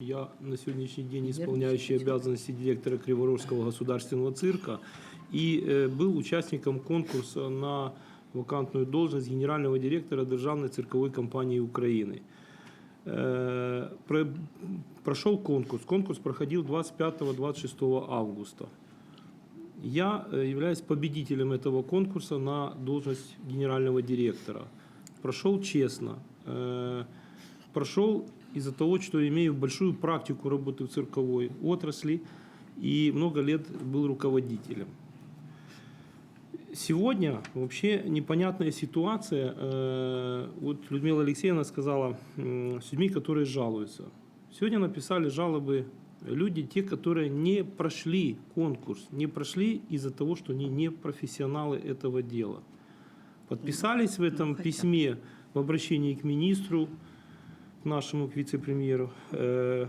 Я на сегодняшний день исполняющий обязанности директора Криворожского государственного цирка и э, был участником конкурса на вакантную должность генерального директора Державной цирковой компании Украины. Э, про- Прошел конкурс. Конкурс проходил 25-26 августа. Я э, являюсь победителем этого конкурса на должность генерального директора. Прошел честно. Прошел из-за того, что имею большую практику работы в цирковой отрасли и много лет был руководителем. Сегодня вообще непонятная ситуация. Э, Вот Людмила Алексеевна сказала с людьми, которые жалуются. Сегодня написали жалобы люди, те, которые не прошли конкурс, не прошли из-за того, что они не профессионалы этого дела. Подписались в этом хотя бы. письме в обращении к министру, нашему вице-премьеру, э,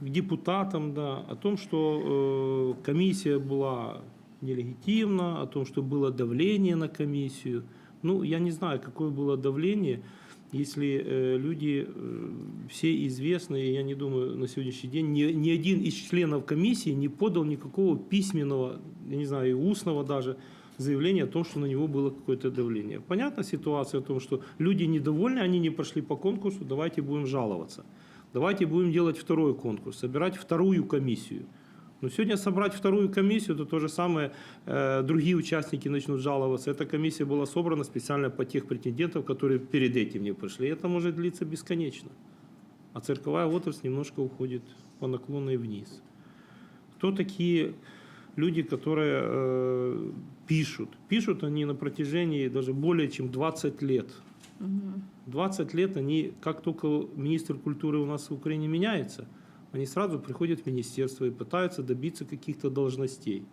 депутатам, да, о том, что э, комиссия была нелегитимна, о том, что было давление на комиссию. Ну, я не знаю, какое было давление, если э, люди э, все известные, я не думаю, на сегодняшний день ни, ни один из членов комиссии не подал никакого письменного, я не знаю, и устного даже заявления о том, что на него было какое-то давление. Понятна ситуация о том, что люди недовольны, они не прошли по конкурсу, давайте будем жаловаться. Давайте будем делать второй конкурс, собирать вторую комиссию. Но сегодня собрать вторую комиссию, это то же самое, э, другие участники начнут жаловаться. Эта комиссия была собрана специально по тех претендентов, которые перед этим не прошли. Это может длиться бесконечно. А цирковая отрасль немножко уходит по наклонной вниз. Кто такие люди, которые э, пишут? Пишут они на протяжении даже более чем 20 лет. 20 лет они, как только министр культуры у нас в Украине меняется, они сразу приходят в министерство и пытаются добиться каких-то должностей.